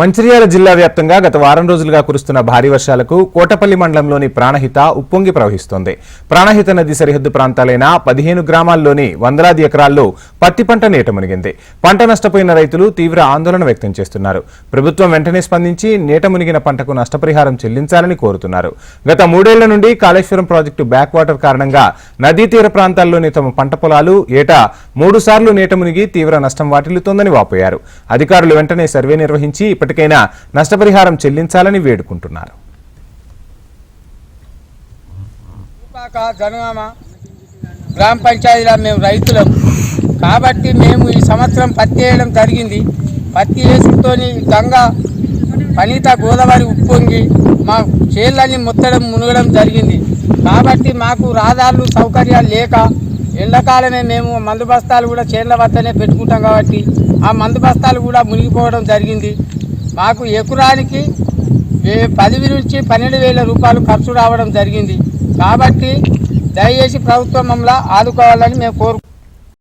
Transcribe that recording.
మంచిర్యాల జిల్లా వ్యాప్తంగా గత వారం రోజులుగా కురుస్తున్న భారీ వర్షాలకు కోటపల్లి మండలంలోని ప్రాణహిత ఉప్పొంగి ప్రవహిస్తోంది. ప్రాణహిత నది సరిహద్దు ప్రాంతాలైన పదిహేను గ్రామాల్లోని వందలాది ఎకరాల్లో పత్తి పంట నీట మునిగింది. పంట నష్టపోయిన రైతులు తీవ్ర ఆందోళన వ్యక్తం చేస్తున్నారు. ప్రభుత్వం వెంటనే స్పందించి నీట మునిగిన పంటకు నష్టపరిహారం చెల్లించాలని కోరుతున్నారు. గత మూడేళ్ళ నుండి కాళేశ్వరం ప్రాజెక్టు బ్యాక్ వాటర్ కారణంగా నదీ తీర ప్రాంతాల్లోని తమ పంట పొలాలు ఏటా మూడు సార్లు నీట మునిగి తీవ్ర నష్టం వాటిల్లుతోందని వాపోయారు. అధికారులు వెంటనే సర్వే నిర్వహించి ఇప్పటికైనా నష్టపరిహారం చెల్లించాలని వేడుకుంటున్నారు. గ్రామ పంచాయతీలో మేము రైతులం. కాబట్టి మేము ఈ సంవత్సరం పత్తి వేయడం జరిగింది. పత్తి వేసుకొని గంగ పనిత గోదావరి ఉప్పొంగి మా చేళ్ళని ముత్తడం మునగడం జరిగింది. కాబట్టి మాకు రాదాలు సౌకర్యాలు లేక ఎండాకాలమే మేము మందు బస్తాలు కూడా చేళ్ళ వద్దనే పెట్టుకుంటాం కాబట్టి ఆ మందు బస్తాలు కూడా మునిగిపోవడం జరిగింది. మాకు ఎకరానికి ఏ- పది నుంచి పన్నెండు వేల రూపాయలు ఖర్చు రావడం జరిగింది. కాబట్టి దయచేసి ప్రభుత్వం మమ్మల్ని ఆదుకోవాలని మేము కోరు